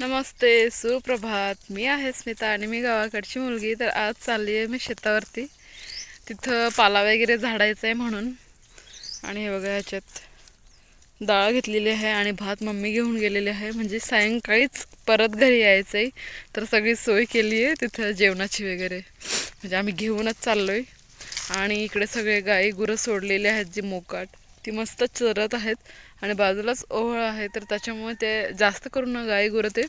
नमस्ते सुप्रभात. मी आहे स्मिता आणि मी गावाकडची मुलगी. तर आज चालली आहे मी शेतावरती. तिथं पाला वगैरे झाडायचं आहे म्हणून. आणि हे बघा ह्याच्यात डाळ घेतलेली आहे आणि भात मम्मी घेऊन गेलेली आहे. म्हणजे सायंकाळीच परत घरी यायचं आहे तर सगळी सोय केली आहे तिथं जेवणाची वगैरे. म्हणजे आम्ही घेऊनच चाललो आहे आणि इकडे सगळे गाई गुरं सोडलेले आहेत जी मोकाट. ती मस्त चरत आहेत. आणि बाजूलाच ओहळ आहे तर त्याच्यामुळे ते जास्त करून ना गाई गुरं ते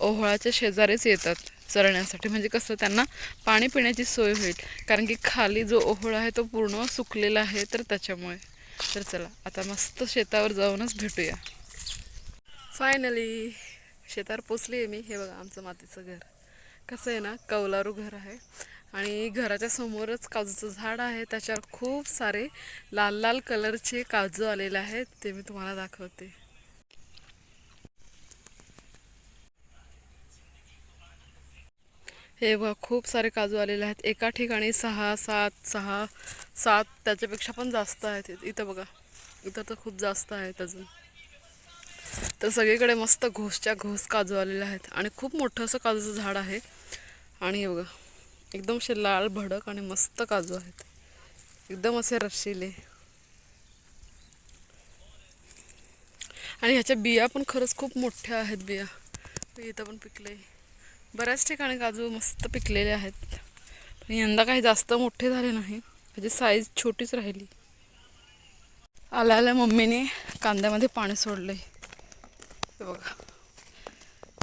ओहळाच्या शेजारीच येतात चरण्यासाठी. म्हणजे कसं त्यांना पाणी पिण्याची सोय होईल. कारण की खाली जो ओहळ आहे तो पूर्ण सुकलेला आहे तर त्याच्यामुळे. तर चला आता मस्त शेतावर जाऊनच भेटूया. फायनली शेतावर पोचली आहे मी. हे बघा आमचं मातीचं घर. कसं आहे ना कौलारू घर आहे. आणि घराच्या समोरच काजूचं झाड आहे. त्याच्यावर खूप सारे लाल लाल कलरचे काजू आलेले आहेत. ते मी तुम्हाला दाखवते. हे बघा खूप सारे काजू आलेले आहेत. एका ठिकाणी सहा सात सहा सात त्याच्यापेक्षा पण जास्त आहेत. इथं बघा इथं तर खूप जास्त आहेत अजून. तर सगळीकडे मस्त घोसच्या घोस काजू आलेले आहेत. आणि खूप मोठं असं काजूचं झाड आहे. आणि हे बघा एकदम असे लाल भडक आणि मस्त काजू आहेत. एकदम असे रशिले आणि ह्याच्या बिया पण खरंच खूप मोठ्या आहेत बिया. इथं पण पिकले बऱ्याच ठिकाणी काजू मस्त पिकलेले आहेत. पण यंदा काही जास्त मोठे झाले नाही. त्याची साईज छोटीच राहिली. आल्या आल्या मम्मीने कांद्यामध्ये पाणी सोडले आहे बघा.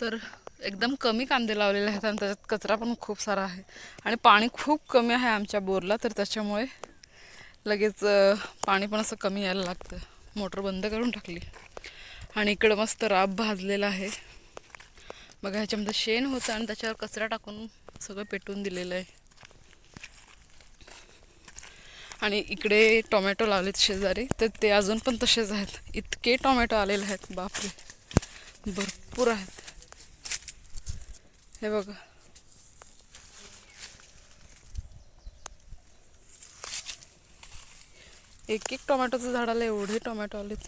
तर एकदम कमी कांदे लावलेले आहेत आणि त्याच्यात कचरा पण खूप सारा आहे. आणि पाणी खूप कमी आहे आमच्या बोरला तर त्याच्यामुळे लगेच पाणी पण असं कमी यायला लागतं मोटर बंद करून टाकली. आणि इकडं मस्त राब भाजलेला आहे. बघा ह्याच्यामध्ये शेण होतं आणि त्याच्यावर कचरा टाकून सगळं पेटवून दिलेलं आहे. आणि इकडे टोमॅटो लावलेत शेजारी तर ते अजून पण तसेच आहेत. इतके टोमॅटो आलेले आहेत बापरे. भरपूर आहेत. हे बघा. एक एक टोमॅटोचं झाडाला एवढे टोमॅटो आलेत.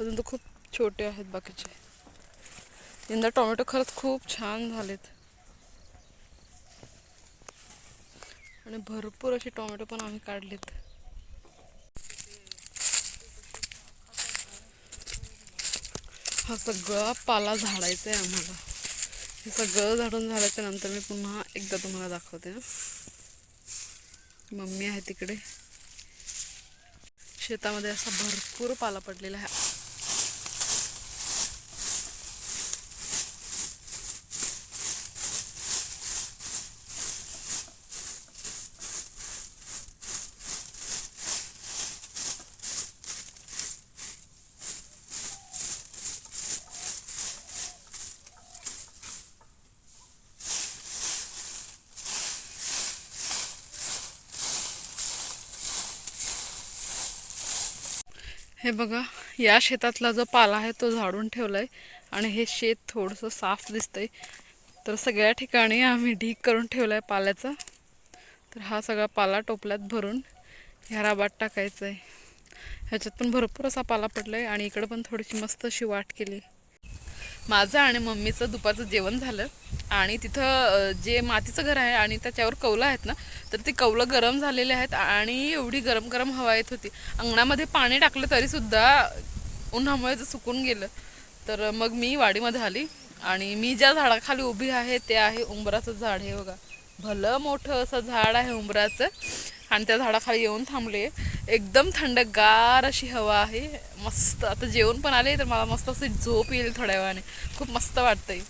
अजून तर खूप छोटे आहेत बाकीचे. यंदा टोमॅटो खरंच खूप छान झालेत. आणि भरपूर असे टोमॅटो पण आम्ही काढलेत. हा सगळा पाला झाडायचा आहे आम्हाला. हे सगळं झाडून झाल्याच्यानंतर मी पुन्हा एकदा तुम्हाला दाखवते ना मम्मी आहे तिकडे. शेतामध्ये असा भरपूर पाला पडलेला आहे. हे बघा या शेतातला जो पाला आहे तो झाडून ठेवला आहे आणि हे शेत थोडंसं साफ दिसतंय. तर सगळ्या ठिकाणी आम्ही ढीक करून ठेवलाय पाल्याचा. तर हा सगळा पाला टोपल्यात भरून ह्या राबात टाकायचा आहे ह्याच्यात पण भरपूर असा पाला पडलाय आणि इकडं पण थोडीशी मस्त अशी वाट केली. माझं आणि मम्मीचं दुपारचं जेवण झालं. आणि तिथं जे मातीचं घर आहे आणि त्याच्यावर कौलं आहेत ना तर ती कौलं गरम झालेली आहेत आणि एवढी गरम गरम हवा येत होती. अंगणामध्ये पाणी टाकलं तरीसुद्धा उन्हामुळे ते सुकून गेलं. तर मग मी वाडीमध्ये आली आणि मी ज्या झाडाखाली उभी आहे ते आहे उंबराचं झाड. हे बघा भलं मोठं असं झाड आहे उंबराचं आणि त्या झाडाखाली येऊन थांबले. एकदम थंडगार अशी हवा आहे. मस्त. आता जेवण पण आले तर मला मस्त अशी झोप येईल थोड्या वेळाने. खूप मस्त वाटतंय.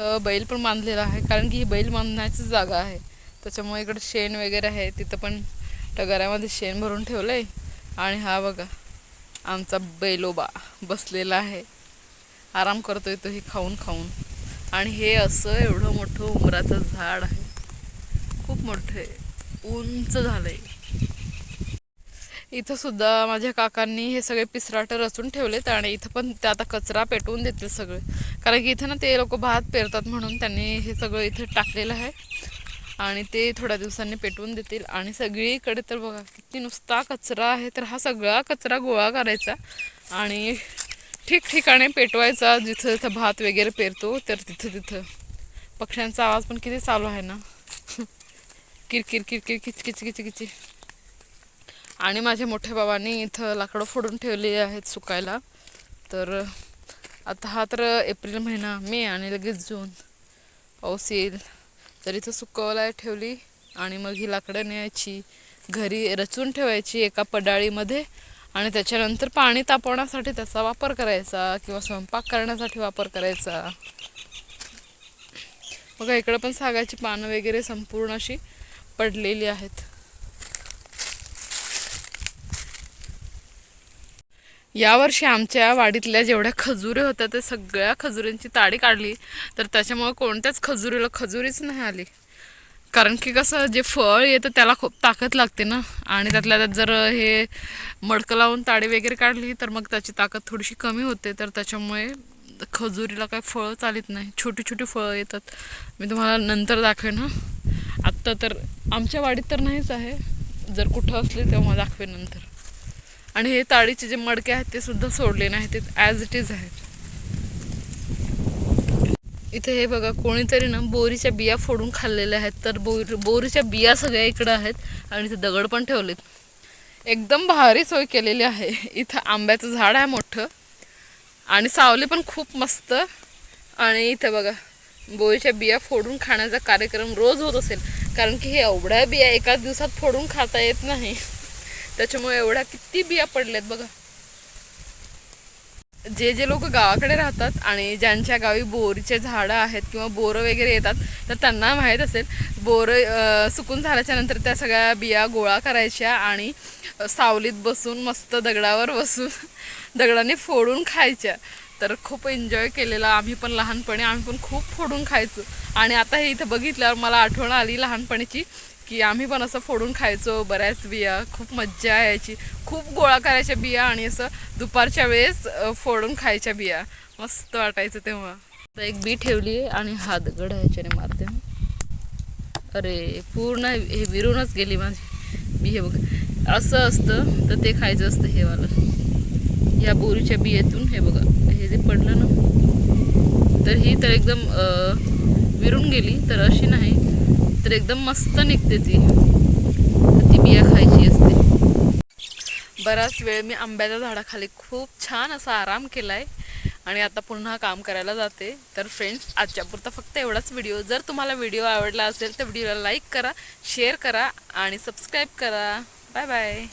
इथं बैल पण बांधलेला आहे. कारण की ही बैल बांधण्याची जागा आहे. त्याच्यामुळे इकडे शेण वगैरे आहे. तिथं पण टगाऱ्यामध्ये शेण भरून ठेवलं आहे आणि हा बघा आमचा बैलोबा बसलेला आहे. आराम करतोय तो ही खाऊन खाऊन. आणि हे असं एवढं मोठं उमराचं झाड आहे. खूप मोठं आहे. उंच आहे इथं सुद्धा माझ्या काकांनी हे सगळे पिसराट रचून ठेवलेत आणि इथं पण ते आता कचरा पेटवून देतील सगळे. कारण की इथं ना ते लोक भात पेरतात म्हणून त्यांनी हे सगळं इथं टाकलेलं आहे. आणि ते थोड्या दिवसांनी पेटवून देतील. आणि सगळीकडे तर बघा किती नुसता कचरा आहे तर हा सगळा कचरा गोळा करायचा. आणि ठिकठिकाणी पेटवायचा जिथं जिथं भात वगैरे पेरतो तर तिथं तिथं. पक्ष्यांचा आवाज पण किती चालू आहे ना? किरकिर किरकिर किच किची आणि माझ्या मोठ्या बाबांनी इथं लाकडं फोडून ठेवली आहेत सुकायला. तर आता हा तर एप्रिल महिना मे आणि लगेच जून. पाऊस येईल. तर इथं सुकवायला ठेवली आणि मग ही लाकडं न्यायची. घरी रचून ठेवायची एका पडाळीमध्ये आणि त्याच्यानंतर पाणी तापवण्यासाठी त्याचा वापर करायचा किंवा स्वयंपाक करण्यासाठी वापर करायचा. मग इकडं पण सागाची पानं वगैरे संपूर्ण अशी पडलेली आहेत. यावर्षी आमच्या वाडीतल्या जेवढ्या खजुरे होत्या त्या सगळ्या खजुरींची ताडी काढली. तर त्याच्यामुळे कोणत्याच खजुरीला खजुरीच नाही आली. कारण की कसं जे फळ येतं त्याला खूप ताकद लागते ना. आणि त्यातल्या त्यात जर हे मडकं लावून ताडी वगैरे काढली तर मग त्याची ताकद थोडीशी कमी होते. तर त्याच्यामुळे खजुरीला काही फळं चालत नाही. छोटी छोटी फळं येतात. मी तुम्हाला नंतर दाखवेन ना आत्ता तर आमच्या वाडीत तर नाहीच आहे. जर कुठं असले तेव्हा दाखवेन नंतर. आणि हे ताडीचे जे मडके आहेत ते सुद्धा सोडले नाही ते ॲज इट इज आहेत. इथे हे बघा कोणीतरी ना बोरीच्या बिया फोडून खाल्लेल्या आहेत. तर बोर बोरीच्या बिया सगळ्या इकडं आहेत आणि इथे दगड पण ठेवलेत. एकदम भारी सोय केलेली आहे. इथं आंब्याचं झाड आहे मोठं. आणि सावली पण खूप मस्त. आणि इथं बघा बोरीच्या बिया फोडून खाण्याचा कार्यक्रम रोज होत असेल. कारण की हे एवढ्या बिया एकाच दिवसात फोडून खाता येत नाही. त्याच्यामुळे एवढ्या किती बिया पडल्यात बघा. जे जे लोक गावाकडे राहतात आणि ज्यांच्या गावी बोरीचे झाडं आहेत किंवा बोरं वगैरे येतात तर त्यांना माहीत असेल बोरं सुकून झाल्याच्यानंतर त्या सगळ्या बिया गोळा करायच्या आणि सावलीत बसून मस्त दगडावर बसून दगडाने फोडून खायच्या. तर खूप एन्जॉय केलेला आम्ही पण लहानपणी. आम्ही पण खूप फोडून खायचो. आणि आता हे इथं बघितल्यावर मला आठवण आली लहानपणीची. की आम्ही पण असं फोडून खायचो बऱ्याच बिया खूप मज्जा यायची. खूप गोळा करायच्या बिया आणि असं दुपारच्या वेळेस फोडून खायच्या बिया. मस्त वाटायचं तेव्हा. तर एक बी ठेवली आहे आणि हात गड ह्याच्याने मारते अरे पूर्ण हे विरूनच गेली माझी. बी हे बघा असं असतं तर ते खायचं असतं हे वाला. या बोरीच्या बियेतून हे बघा हे जे पडलं ना तर ही तर एकदम विरून गेली तर अशी नाही. तर एकदम मस्त निघते ती. ती बिया खायची असते. बराच वेळ मी आंब्याच्या झाडाखाली खूप छान असा आराम केलाय. आणि आता पुन्हा काम करायला जाते. तर फ्रेंड्स आजच्या पुरता फक्त एवढाच व्हिडिओ जर तुम्हाला व्हिडिओ आवडला असेल तर व्हिडिओला लाईक करा शेअर करा आणि सबस्क्राईब करा. Bye bye